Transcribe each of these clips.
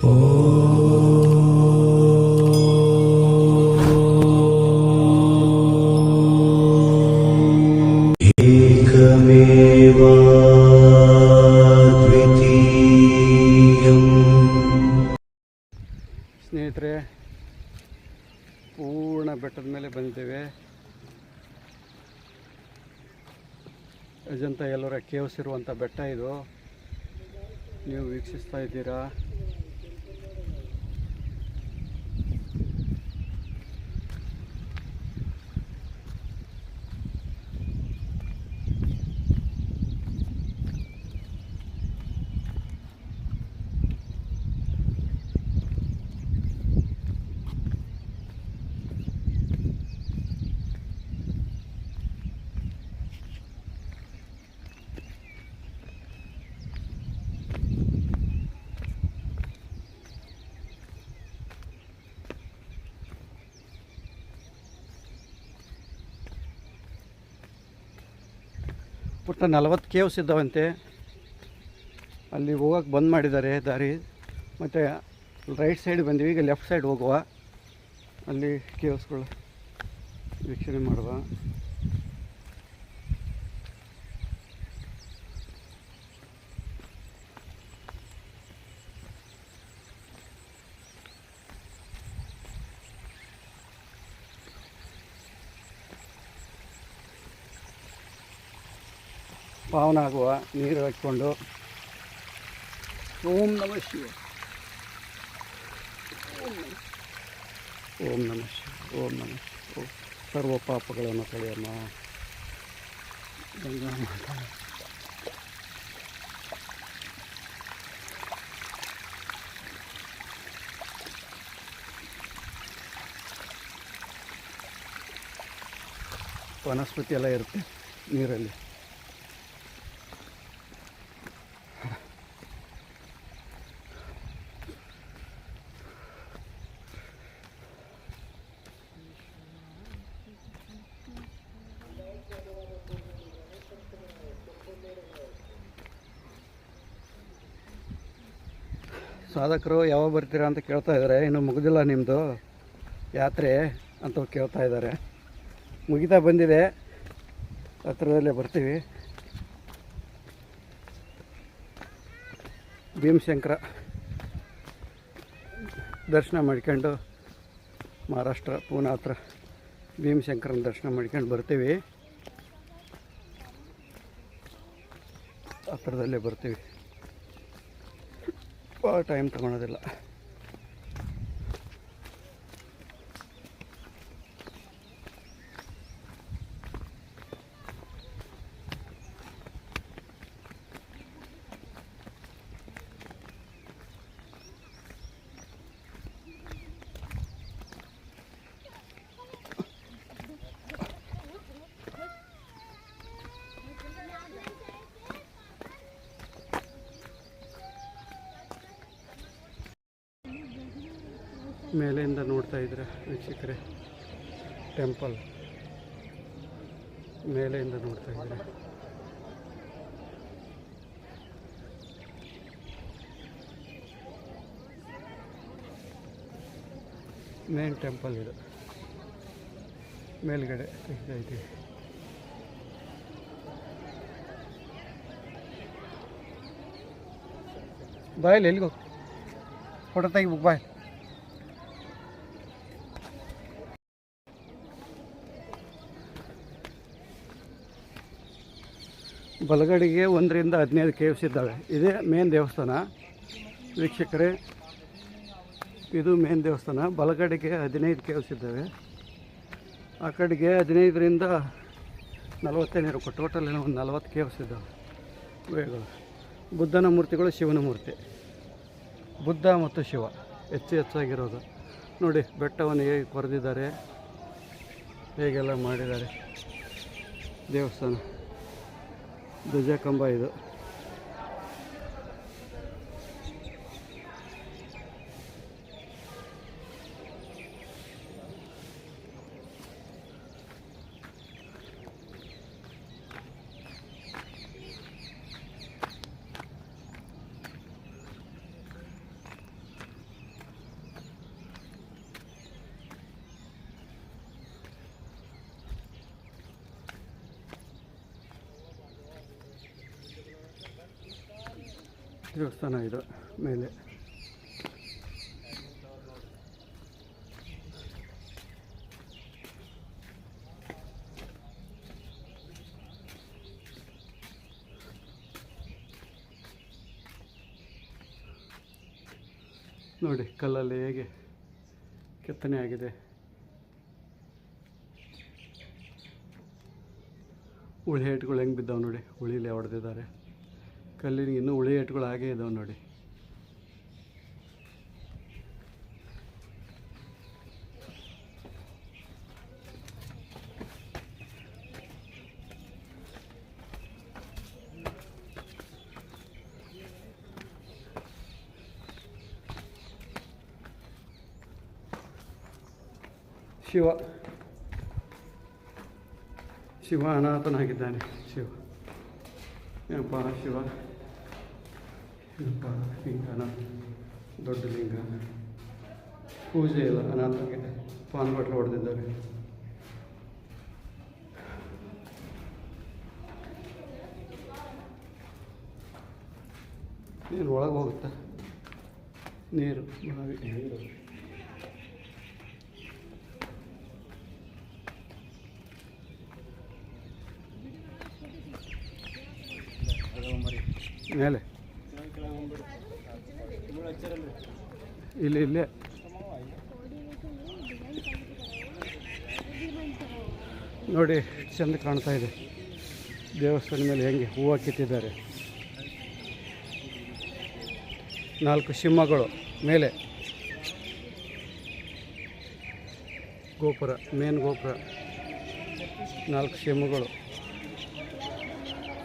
ಸ್ನೇಹಿತರೆ ಒಟ್ಟು ನಲವತ್ತು ಕೇವ್ಸ್ ಇದ್ದಾವಂತೆ. ಅಲ್ಲಿ ಹೋಗೋಕೆ ಬಂದ್ ಮಾಡಿದ್ದಾರೆ ದಾರಿ. ಮತ್ತು ರೈಟ್ ಸೈಡ್ ಬಂದ್ವಿ, ಈಗ ಲೆಫ್ಟ್ ಸೈಡ್ ಹೋಗುವ. ಅಲ್ಲಿ ಕೇವ್ಸ್ಗಳು ವೀಕ್ಷಣೆ ಮಾಡುವ. ಆಗುವ ನೀರು ಹಾಕ್ಕೊಂಡು. ಓಂ ನಮ ಶಿವ. ಓಂ ನಮ ಶಿವ. ಓಂ ನಮ ಶಿವ. ಸರ್ವ ಪಾಪಗಳನ್ನು ಕಳೆಯಮ್ಮ. ಗಂಗಾ ಮಾತಾ. ವನಸ್ಪತಿ ಎಲ್ಲ ಇರುತ್ತೆ ನೀರಲ್ಲಿ. ಸಾಧಕರು ಯಾವಾಗ ಬರ್ತೀರಾ ಅಂತ ಕೇಳ್ತಾ ಇದ್ದಾರೆ. ಇನ್ನು ಮುಗಿದಿಲ್ಲ ನಿಮ್ಮದು ಯಾತ್ರೆ ಅಂತ ಕೇಳ್ತಾ ಇದ್ದಾರೆ. ಮುಗಿತಾ ಬಂದಿದೆ. ಹತ್ರದಲ್ಲೇ ಬರ್ತೀವಿ. ಭೀಮಶಂಕರ ದರ್ಶನ ಮಾಡ್ಕೊಂಡು ಮಹಾರಾಷ್ಟ್ರ ಪೂನಾ ಹತ್ರ ಭೀಮಶಂಕರನ ದರ್ಶನ ಮಾಡ್ಕೊಂಡು ಬರ್ತೀವಿ. ಹತ್ರದಲ್ಲೇ ಬರ್ತೀವಿ. ಟೈಮ್ ತಗೊಳೋದಿಲ್ಲ. ಮೇಲೆಯಿಂದ ನೋಡ್ತಾ ಇದ್ರೆ ವೀಕ್ಷಕರೇ ಟೆಂಪಲ್ ಮೇಲೆಯಿಂದ ನೋಡ್ತಾ ಇದ್ರೆ. ಮೇನ್ ಟೆಂಪಲ್ ಇದು. ಮೇಲ್ಗಡೆ ಇದೆ ಬಾಯಲ್ಲಿ ಎಲ್ಲಿಗೋ. ಫೋಟೋ ತೆಗಿಬೇಕು ಬಾಯ್ ಬಲಗಡೆಗೆ ಒಂದರಿಂದ ಹದಿನೈದು ಕೇವ್ಸ್ ಇದ್ದಾವೆ. ಇದೇ ಮೇನ್ ದೇವಸ್ಥಾನ. ವೀಕ್ಷಕರೇ, ಇದು ಮೇನ್ ದೇವಸ್ಥಾನ. ಬಲಗಡೆಗೆ ಹದಿನೈದು ಕೇವ್ಸ್ ಇದ್ದಾವೆ. ಆ ಕಡೆಗೆ ಹದಿನೈದರಿಂದ ನಲವತ್ತೈನೂರು ಟೋಟಲ್ ಏನೋ ಒಂದು ನಲವತ್ತು ಕೇವ್ಸ್ ಇದ್ದಾವೆ. ಗುಹೆಗಳು ಬುದ್ಧನ ಮೂರ್ತಿಗಳು ಶಿವನ ಮೂರ್ತಿ. ಬುದ್ಧ ಮತ್ತು ಶಿವ ಹೆಚ್ಚು ಹೆಚ್ಚಾಗಿರೋದು. ನೋಡಿ, ಬೆಟ್ಟವನ್ನು ಹೇಗೆ ಕೊರೆದಿದ್ದಾರೆ, ಹೇಗೆಲ್ಲ ಮಾಡಿದ್ದಾರೆ ದೇವಸ್ಥಾನ. ಧ್ವಜ ಕಂಬ ಇದು. ದೇವಸ್ಥಾನ ಇದು ಮೇಲೆ. ನೋಡಿ, ಕಲ್ಲಲ್ಲಿ ಹೇಗೆ ಕೆತ್ತನೆ ಆಗಿದೆ. ಉಳಿ ಹೇಟ್ಗಳು ಹೆಂಗೆ ಬಿದ್ದಾವೆ ನೋಡಿ, ಉಳಿಲೇ ಹೊಡೆದಿದ್ದಾರೆ. ಕಲ್ಲಿನ ಇನ್ನೂ ಉಳಿ ಏಟುಗಳು ಹಾಗೇ ಇದಾವೆ ನೋಡಿ. ಶಿವ. ಶಿವ ಅನಾಥನಾಗಿದ್ದಾನೆ. ಶಿವ. ಏನಪ್ಪ ಶಿವ? ಏನಪ್ಪ ಅನಾಥ, ದೊಡ್ಡ ಲಿಂಗ, ಪೂಜೆ ಇಲ್ಲ ಅನಾಥಗೆ ಪಾನ್ ಬಟ್ಲು ಹೊಡೆದಿದ್ದಾರೆ. ನೀರು ಒಳಗೆ ಹೋಗುತ್ತೆ? ನೀರು ನೀರು ಮೇಲೆ. ಇಲ್ಲಿ, ಇಲ್ಲೇ. ನೋಡಿ, ಚೆಂದ ಕಾಣ್ತಾ ಇದೆ. ದೇವಸ್ಥಾನ ಮೇಲೆ ಹೆಂಗೆ ಹೂವು ಕಿತ್ತಿದ್ದಾರೆ ನಾಲ್ಕು ಸಿಂಹಗಳು ಮೇಲೆ. ಗೋಪುರ ಮೇನ್ ಗೋಪುರ. ನಾಲ್ಕು ಸಿಂಹಗಳು.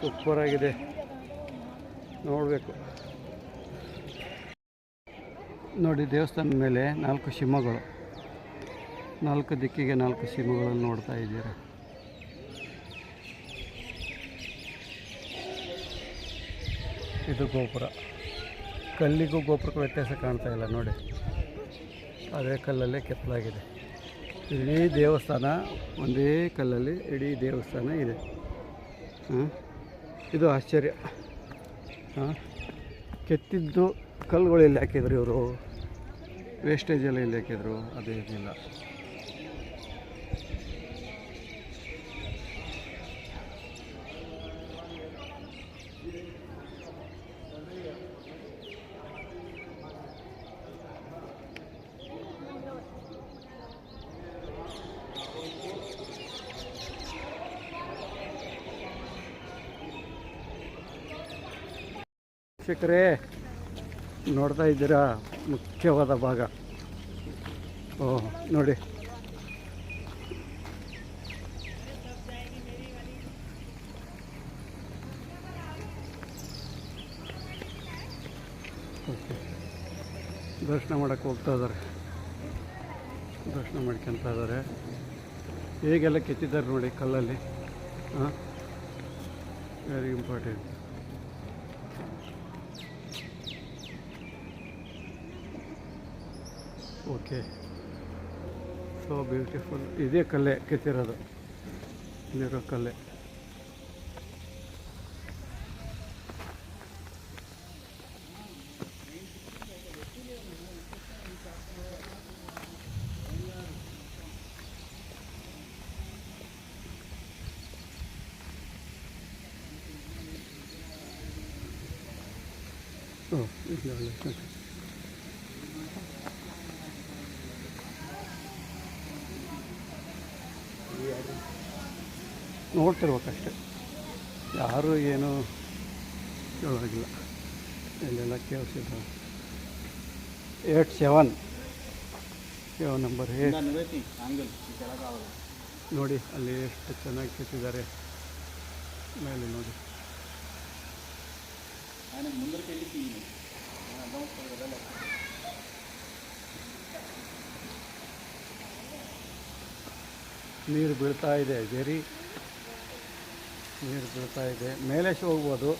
ಸೂಪರಾಗಿದೆ ನೋಡಬೇಕು. ನೋಡಿ, ದೇವಸ್ಥಾನದ ಮೇಲೆ ನಾಲ್ಕು ಸಿಂಹಗಳು. ನಾಲ್ಕು ದಿಕ್ಕಿಗೆ ನಾಲ್ಕು ಸಿಂಹಗಳನ್ನು ನೋಡ್ತಾ ಇದ್ದೀರಾ? ಇದು ಗೋಪುರ. ಕಲ್ಲಿಗೂ ಗೋಪುರಕ್ಕೂ ವ್ಯತ್ಯಾಸ ಕಾಣ್ತಾ ಇಲ್ಲ, ನೋಡಿ. ಅದೇ ಕಲ್ಲಲ್ಲೇ ಕೆತ್ತಲಾಗಿದೆ. ಇಡೀ ದೇವಸ್ಥಾನ, ಒಂದೇ ಕಲ್ಲಲ್ಲಿ ಇಡೀ ದೇವಸ್ಥಾನ ಇದೆ. ಇದು ಆಶ್ಚರ್ಯ. ಕೆತ್ತಿದ್ದು ಕಲ್ಲುಗಳು ಎಲ್ಲಿ ಹಾಕಿದ್ರು ಇವರು. ವೇಸ್ಟೇಜ್ ಎಲ್ಲ ಎಲ್ಲಿ ಹಾಕಿದ್ರು ಅದೇ ಇರಲಿಲ್ಲ. ಶಿಕ್ಷಕರೇ ನೋಡ್ತಾ ಇದ್ದೀರಾ? ಮುಖ್ಯವಾದ ಭಾಗ. ಓ, ನೋಡಿ. ದರ್ಶನ ಮಾಡೋಕ್ಕೆ ಹೋಗ್ತಾ ಇದ್ದಾರೆ. ದರ್ಶನ ಮಾಡ್ಕೊತ ಇದ್ದಾರೆ. ಹೇಗೆಲ್ಲ ಕೆತ್ತಿದ್ದಾರೆ ನೋಡಿ ಕಲ್ಲಲ್ಲಿ? ಹಾಂ? Very important okay. So beautiful ಇದೇ ಕಲ್ಲೆ ಕೆತ್ತಿರೋದು. ಇಲ್ಲಿರೋ ಕಲ್ಲೆ ಇಲ್ಲ ಒಳ್ಳೆ ಸಂಗತಿ. ನೋಡ್ತಿರ್ಬೇಕಷ್ಟೆ. ಯಾರೂ ಏನು ಕೇಳೋಗಿಲ್ಲ ಇಲ್ಲೆಲ್ಲ ಕೇಳಿಸಿದ್ರು. Eight seven. Seven number eight ನೋಡಿ ಅಲ್ಲಿ ಎಷ್ಟು ಚೆನ್ನಾಗಿ ಕೆತ್ತಿದ್ದಾರೆ. ಮೇಲೆ ನೋಡಿ. ನೀರು ಬೀಳ್ತಾ ಇದೆ ವೆರಿ ನೀರು ಬೀಳ್ತಾ ಇದೆ. ಮೇಲೆ ಹೋಗ್ಬೋದು.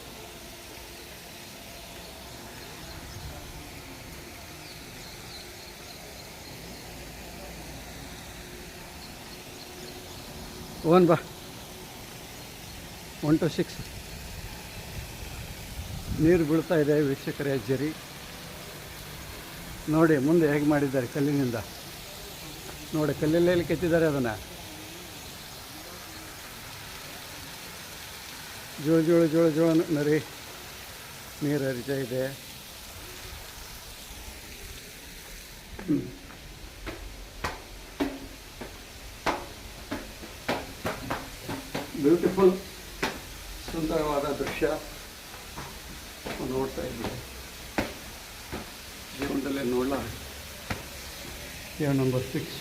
ಓನ್ ಬಾ. One two six. ನೀರು ಬೀಳ್ತಾ ಇದೆ ವೀಕ್ಷಕರ ಜರಿ ನೋಡಿ, ಮುಂದೆ ಹೇಗೆ ಮಾಡಿದ್ದಾರೆ ಕಲ್ಲಿನಿಂದ. ನೋಡಿ ಕಲ್ಲಲ್ಲಿ ಕೆತ್ತಿದ್ದಾರೆ ಅದನ್ನು? ಜೋಳ ಜೋಳ ಜೋಳ ಜೋಳ ನರಿ. ನೀರು ಹರಿತಾ ಇದೆ. ಬ್ಯೂಟಿಫುಲ್ ಸುಂದರವಾದ ದೃಶ್ಯ ನೋಡ್ತಾ ಇದ್ದೀವಿ. ಜೀವನದಲ್ಲೇ ನೋಡಲ? Cave number six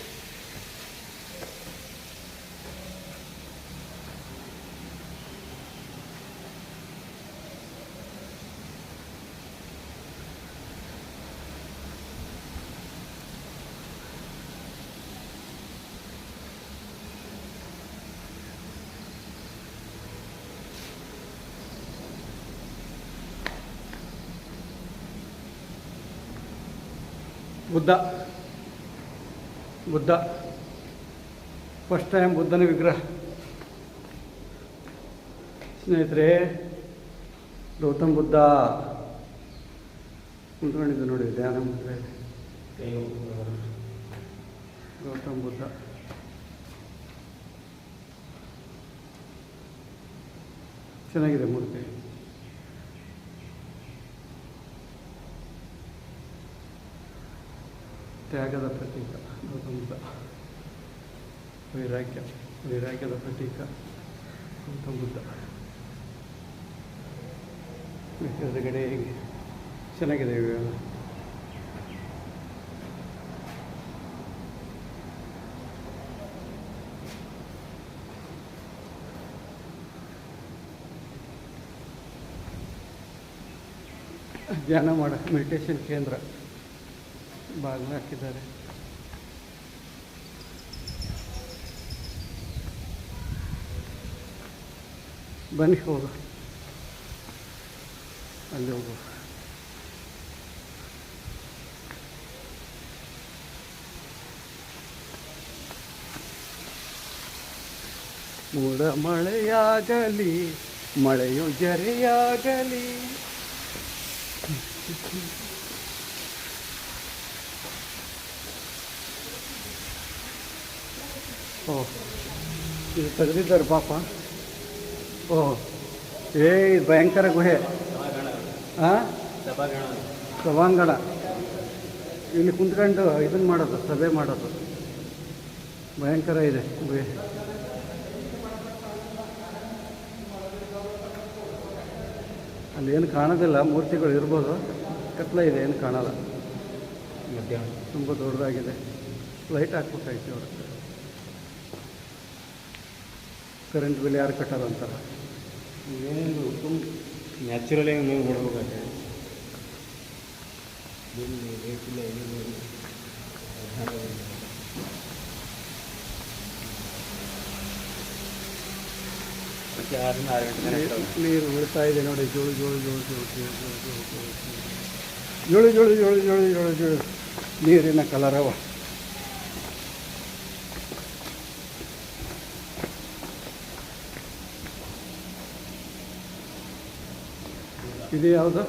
Buddha. Buddha. First time ಬುದ್ಧನ ವಿಗ್ರಹ. ಸ್ನೇಹಿತರೆ, ಗೌತಮ್ ಬುದ್ಧ. ಕುಂತ್ಕೊಂಡಿದ್ದು ನೋಡಿ, ಧ್ಯಾನ ಮುದ್ರೆ. ಗೌತಮ್ ಬುದ್ಧ. ಚೆನ್ನಾಗಿದೆ ಮೂರ್ತಿ. ತ್ಯಾಗದ ಪ್ರತೀಕ. ಗೌತಮ ಬುದ್ಧ ವೈರಾಗ್ಯ, ವೈರಾಗ್ಯದ ಪ್ರತೀಕ. ಗೌತಮ ಬುದ್ಧ ಎದುರುಗಡೆ ಹೇಗೆ? ಚೆನ್ನಾಗಿದೆ ಧ್ಯಾನ ಮಾಡ ಮೆಡಿಟೇಷನ್ ಕೇಂದ್ರ. ಬಾಗಿಲು ಹಾಕಿದ್ದಾರೆ. ಬನ್ನಿ ಹೋಗು. ಅಲ್ಲಿ ಹೋಗು. ಮೂಡ ಮಳೆಯಾಗಲಿ ಮಳೆಯು ಜರೆಯಾಗಲಿ. ಓ ಇದು ತೆಗೆದಿದ್ದಾರೆ ಪಾಪ. ಓ ಏ ಇದು ಭಯಂಕರ ಗುಹೆ. ಹಾಂ ಸಭಾಂಗಣ. ಇಲ್ಲಿ ಕುಂತ್ಕೊಂಡು ಇದನ್ನು ಮಾಡೋದು ಸಭೆ ಮಾಡೋದು. ಭಯಂಕರ ಇದೆ ಗುಹೆ. ಅಲ್ಲಿ ಏನು ಕಾಣೋದಿಲ್ಲ ಮೂರ್ತಿಗಳು ಇರ್ಬೋದು. ಕತ್ಲ ಇದೆ ಏನು ಕಾಣಲ್ಲ. ಮಧ್ಯಾಹ್ನ. ತುಂಬ ದೊಡ್ಡದಾಗಿದೆ. ಲೈಟ್ ಹಾಕ್ಬೇಕಾಯ್ತು ಅವರು ಕರೆಂಟ್ ಬಿಲ್ ಯಾರು ಕಟ್ಟಾರ ಅಂತಾರೆ ಏನು ತುಂಬ ನ್ಯಾಚುರಲಿ ನೀವು ನೋಡ್ಬೇಕಾದ್ರೆ ಇಲ್ಲಿ ರೇಟಿಲ್ಲ ಏನಿಲ್ಲ ನೀರು ಉಳಿತಾ ಇದೆ ನೋಡಿ ಜೋಳು ಜೋಳು ಜೋಳು ಜೋಳು ಜೋಳು ಜೋಳು ಜೋಳು ಜೋಳು ಜೋಳು ಜೋಳು ಜೋಳು ಜೋಳು ನೀರಿನ ಕಲರವ ಇದು ಯಾವುದು?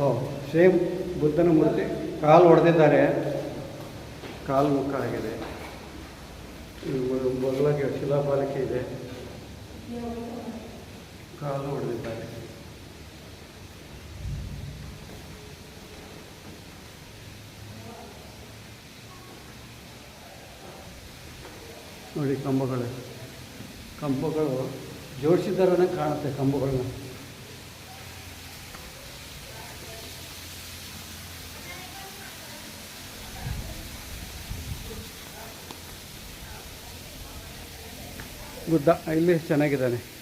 ಓ, ಸೇಮ್ ಬುದ್ಧನ ಮೂರ್ತಿ. ಕಾಲು ಹೊಡೆದಿದ್ದಾರೆ ಕಾಲು ಮುಖ ಆಗಿದೆ. ಬಗ್ಲಾಗಿ ಶಿಲಾಪಾಲಿಕೆ ಇದೆ. ಕಾಲು ಹೊಡೆದಿದ್ದಾರೆ ನೋಡಿ ಕಂಬಗಳು. ಕಂಬಗಳು ಜೋಡಿಸಿದಾರನೇ ಕಾಣುತ್ತೆ ಕಂಬಗಳನ್ನ. ಗುಡ್ಡ ಇಲ್ಲಿ ಚೆನ್ನಾಗಿದ್ದಾನೆ.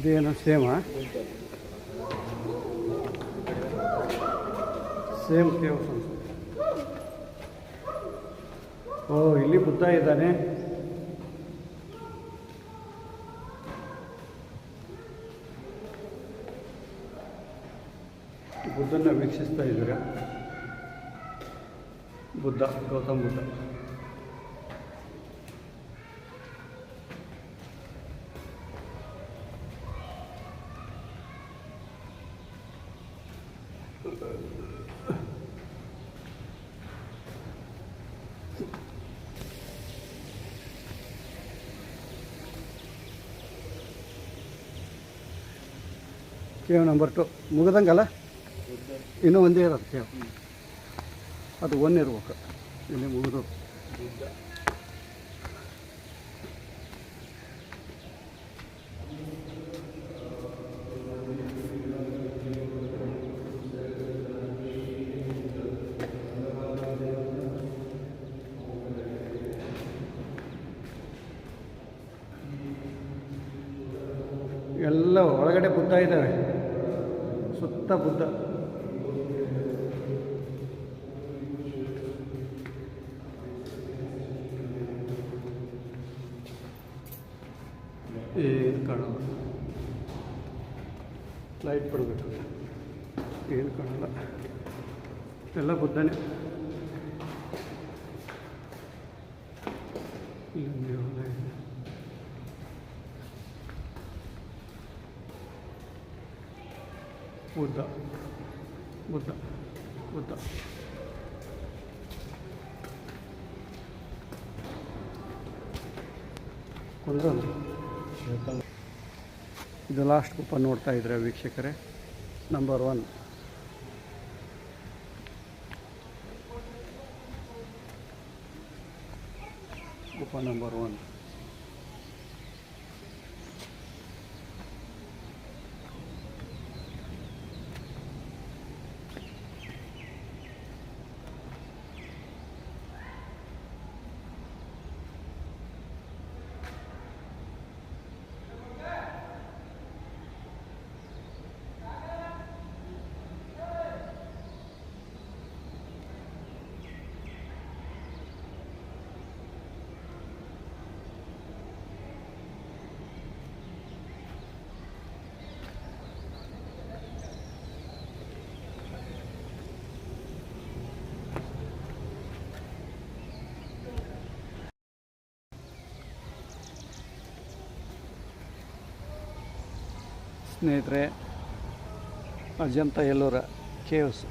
ಇದೇನು ಸೇಮ. ಸೇಮ್ ಕೇವ್ಸ್ ಓ ಇಲ್ಲಿ ಬುದ್ಧ ಇದ್ದಾನೆ. ಬುದ್ಧನ ವೀಕ್ಷಿಸ್ತಾ ಇದ್ದೀರಾ. Buddha Gautam Buddha. Cave number two ಮುಗ್ದಂಗಲ್ಲ? ಇನ್ನೂ ಒಂದೇ ಇರೋದು ಕೇವ್ ಅದು ಒನ್ ಇರ್ಬೇಕು. ಇಲ್ಲಿ ಮುಗಿದು ಎಲ್ಲ ಒಳಗಡೆ ಬುದ್ಧ ಇದ್ದಾವೆ ಸುತ್ತ ಬುದ್ಧ ಏನು ಕಾಣಲ್ಲ ಲೈಟ್ ಬಿಡಬೇಕು ಏನು ಕಾಣಲ್ಲ ಎಲ್ಲ ಬುದ್ಧನೇ ಇಲ್ಲೊಂದು ದೇವಾಲಯ ಇದೆ. ಬುದ್ಧ ಬುದ್ಧ ಬುದ್ಧ. ಇದು ಲಾಸ್ಟ್ ಕೂಪ ನೋಡ್ತಾ ಇದ್ರೆ ವೀಕ್ಷಕರೇ ನಂಬರ್ ಒನ್ ಕೂಪ ನಂಬರ್ ಒನ್ ಸ್ನೇಹಿತರೆ, ಅಜಂತ ಎಲ್ಲೂರ ಕೇವ್ಸ್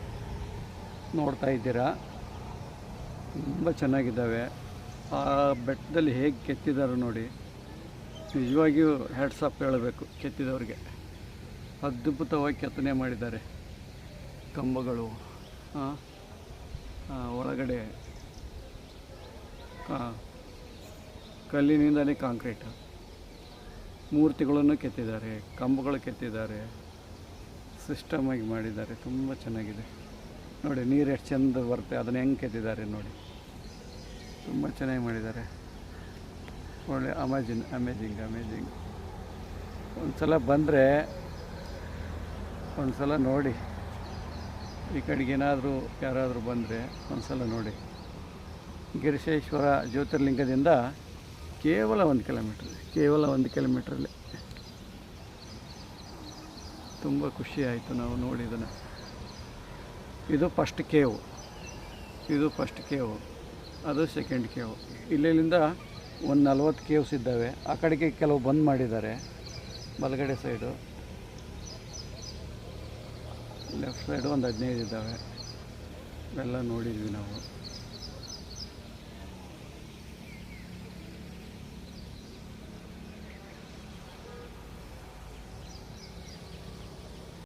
ನೋಡ್ತಾ ಇದ್ದೀರಾ? ತುಂಬ ಚೆನ್ನಾಗಿದ್ದಾವೆ. ಆ ಬೆಟ್ಟದಲ್ಲಿ ಹೇಗೆ ಕೆತ್ತಿದ್ದಾರೆ ನೋಡಿ. ನಿಜವಾಗಿಯೂ ಹ್ಯಾಟ್ಸಪ್ ಹೇಳಬೇಕು ಕೆತ್ತಿದವ್ರಿಗೆ. ಅದ್ಭುತವಾಗಿ ಕೆತ್ತನೆ ಮಾಡಿದ್ದಾರೆ. ಕಂಬಗಳು ಒಳಗಡೆ ಕಲ್ಲಿನಿಂದಲೇ ಕಾಂಕ್ರೀಟ್. ಮೂರ್ತಿಗಳನ್ನು ಕೆತ್ತಿದ್ದಾರೆ, ಕಂಬಗಳು ಕೆತ್ತಿದ್ದಾರೆ ಸಿಸ್ಟಮಾಗಿ ಮಾಡಿದ್ದಾರೆ, ತುಂಬ ಚೆನ್ನಾಗಿದೆ. ನೋಡಿ, ನೀರು ಎಷ್ಟು ಚೆಂದ ಬರುತ್ತೆ, ಅದನ್ನು ಹೆಂಗೆ ಕೆತ್ತಿದ್ದಾರೆ ನೋಡಿ. ತುಂಬ ಚೆನ್ನಾಗಿ ಮಾಡಿದ್ದಾರೆ. ಒಳ್ಳೆ ಅಮೇಜಿನ್ ಅಮೇಜಿಂಗ್ ಅಮೇಜಿಂಗ್ ಒಂದು ಸಲ ಬಂದರೆ ಒಂದು ಸಲ ನೋಡಿ. ಈ ಕಡೆಗೆ ಏನಾದರೂ, ಯಾರಾದರೂ ಬಂದರೆ ಒಂದು ಸಲ ನೋಡಿ. ಗಿರಿಶೇಶ್ವರ ಜ್ಯೋತಿರ್ಲಿಂಗದಿಂದ ಕೇವಲ ಒಂದು ಕಿಲೋಮೀಟ್ರ್, ಕೇವಲ ಒಂದು ಕಿಲೋಮೀಟ್ರಲ್ಲಿ. ತುಂಬ ಖುಷಿ ಆಯಿತು ನಾವು ನೋಡಿದನ ಇದು ಫಸ್ಟ್ ಕೇವು. ಇದು ಫಸ್ಟ್ ಕೇವು. ಅದು ಸೆಕೆಂಡ್ ಕೇವು. ಇಲ್ಲಿಂದ ಒಂದು ನಲ್ವತ್ತು ಕೇವ್ಸ್ ಇದ್ದಾವೆ. ಆ ಕಡೆಗೆ ಕೆಲವು ಬಂದ್ ಮಾಡಿದ್ದಾರೆ. ಬಲಗಡೆ ಸೈಡು ಲೆಫ್ಟ್ ಸೈಡು ಒಂದು ಹದಿನೈದು ಇದ್ದಾವೆ. ಎಲ್ಲ ನೋಡಿದ್ವಿ ನಾವು.